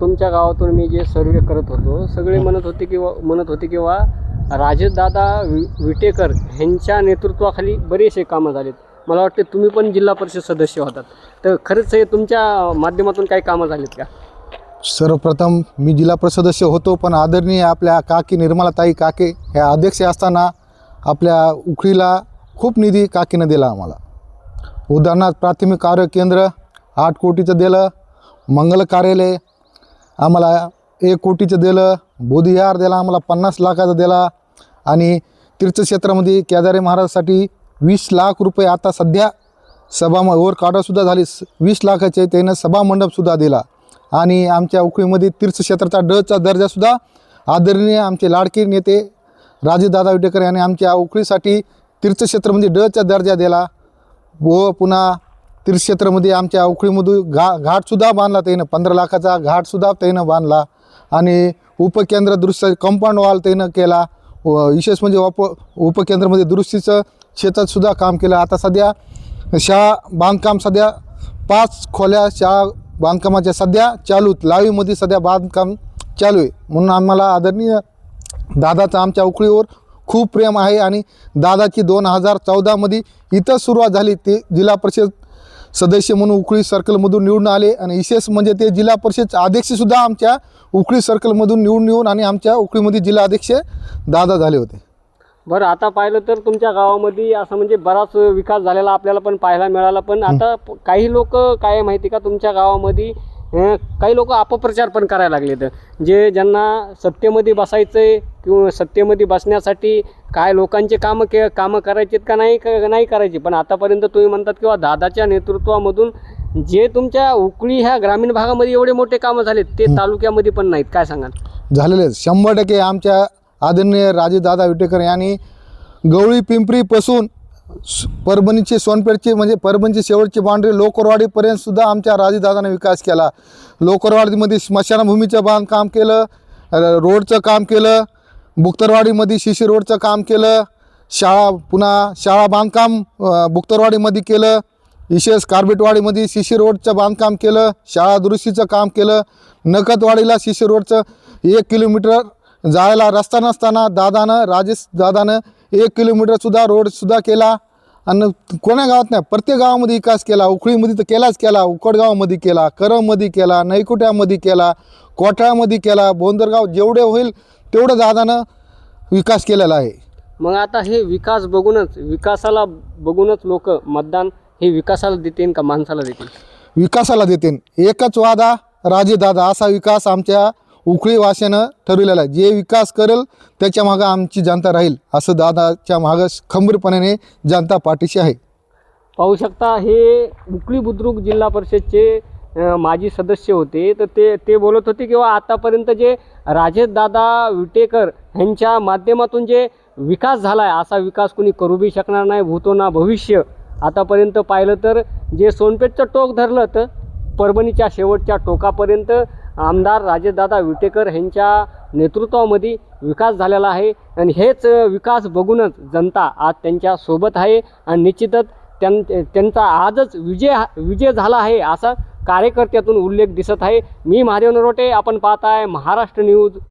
तुमच्या गावातून मी जे सर्वे करत होतो सगळे म्हणत होते किंवा म्हणत होते किंवा राजदादा वि विटेकर ह्यांच्या नेतृत्वाखाली बरेचसे कामं झालेत. मला वाटते तुम्ही पण जिल्हा परिषद सदस्य होतात. तर खरंच हे तुमच्या माध्यमातून काही कामं झालीत का? सर्वप्रथम मी जिल्हा परिषद सदस्य होतो पण आदरणीय आपल्या काकी निर्मलाताई काके ह्या अध्यक्ष असताना आपल्या उखळीला खूप निधी काकीनं दिला आम्हाला. उदाहरणार्थ प्राथमिक आरोग्य केंद्र आठ कोटीचं दिलं मंगल कार्यालय आम्हाला एक कोटीचं दिलं बोधिहार दिला आम्हाला पन्नास लाखाचं दिला. आणि तीर्थक्षेत्रामध्ये केदारे महाराजसाठी वीस लाख रुपये आता सध्या सभा वर काढासुद्धा झाली. वीस लाखाचे त्यानं सभा मंडपसुद्धा दिला. आणि आमच्या उखळीमध्ये तीर्थक्षेत्राचा डचा दर्जासुद्धा आदरणीय आमचे लाडके नेते राजेदादा विटेकर यांनी आमच्या उखळीसाठी म्हणजे डचा दर्जा दिला. व पुन्हा तीर्थक्षेत्रामध्ये आमच्या उकळीमधून घा घाटसुद्धा बांधला त्यानं. पंधरा लाखाचा घाटसुद्धा त्यानं बांधला. आणि उपकेंद्र दुरुस्त कंपाऊंड वॉल त्यानं केला. व विशेष म्हणजे उप उपकेंद्रामध्ये दुरुस्तीचं शेतातसुद्धा काम केलं. आता सध्या शाळा बांधकाम सध्या पाच खोल्या शाळा बांधकामाच्या सध्या चालू लावीमध्ये सध्या बांधकाम चालू आहे. म्हणून आम्हाला आदरणीय दादाचं आमच्या उकळीवर खूप प्रेम आहे. आणि दादाची दोन हजार चौदामध्ये इथं सुरुवात झाली ते जिल्हा परिषद सदस्य म्हणून उकळी सर्कलमधून निवडून आले आणि विशेष म्हणजे ते जिल्हा परिषद अध्यक्षसुद्धा आमच्या उकळी सर्कलमधून निवडून येऊन आणि आमच्या उकळीमध्ये जिल्हा अध्यक्ष दादा झाले होते. बरं आता पाहिलं तर तुमच्या गावामध्ये असं म्हणजे बराच विकास झालेला आपल्याला पण पाहायला मिळाला पण आता काही लोक काय माहिती का तुमच्या गावामध्ये काही लोक अपप्रचार पण करायला लागलेत. जे ज्यांना सत्तेमध्ये बसायचंय किंवा सत्तेमध्ये बसण्यासाठी काय लोकांचे कामं के कामं करायचेत का नाही का नाही करायचे. पण आतापर्यंत तुम्ही म्हणतात किंवा दादाच्या नेतृत्वामधून जे तुमच्या उकळी ह्या ग्रामीण भागामध्ये एवढे मोठे कामं झालेत ते तालुक्यामध्ये पण नाहीत. काय सांगाल? झालेले आहेत. शंभर टक्के आमच्या आदरणीय राजेदादा विटेकर यांनी गवळी पिंपरीपासून परभणीचे सोनपेठचे म्हणजे परभणीची शेवटची बाउंड्री लोकरवाडीपर्यंत सुद्धा आमच्या राजेदादाने विकास केला. लोकरवाडीमध्ये स्मशानभूमीचं बांधकाम केलं रोडचं काम केलं बुक्तरवाडीमध्ये शिशी रोडचं काम केलं शाळा पुन्हा शाळा बांधकाम बुक्तरवाडीमध्ये केलं विशेष कार्बेटवाडीमध्ये शिशी रोडचं बांधकाम केलं शाळा दुरुस्तीचं काम केलं नकतवाडीला शिशी रोडचं एक किलोमीटर जायला रस्ता नसताना दादानं राजेश दादानं एक किलोमीटरसुद्धा रोडसुद्धा केला. आणि कोण्या गावात नाही प्रत्येक गावामध्ये विकास केला. उखळीमध्ये तर केलाच केला. उकडगावामध्ये केला करममध्ये केला नैकुट्यामध्ये केला कोठाळमध्ये केला. बोंदरगाव जेवढे होईल तेवढं दादानं विकास केलेला आहे. मग आता हे विकास बघूनच विकासाला बघूनच लोक मतदान हे विकासाला देतील का माणसाला देतील? विकासाला देते एकच वादा राजेदादा असा विकास आमच्या उखळी वाशानं ठरविलेला आहे. जे विकास करेल त्याच्या मागं आमची जनता राहील असं दादाच्या मागं खंबीरपणाने जनता पाठीशी आहे. पाहू शकता हे उकळी बुद्रुक जिल्हा परिषदचे माजी सदस्य होते. तर ते ते बोलत होते किंवा आतापर्यंत जे राजेशदादा विटेकर ह्यांच्या माध्यमातून जे विकास झाला आहे असा विकास कुणी करू बी शकणार नाही भूतो ना भविष्य. आतापर्यंत पाहिलं तर जे सोनपेठचं टोक धरलं तर परभणीच्या शेवटच्या टोकापर्यंत आमदार राजेशदादा विटेकर ह्यांच्या नेतृत्वामध्ये विकास झालेला आहे. आणि हेच विकास बघूनच जनता आज त्यांच्यासोबत आहे. आणि निश्चितच त्यां त्यांचा आजच विजय हा- विजय झाला आहे असा कार्यकर्त्यातून उल्लेख दिसत आहे. मी महादेव नरोटे आपण पाहत आहे महाराष्ट्र न्यूज.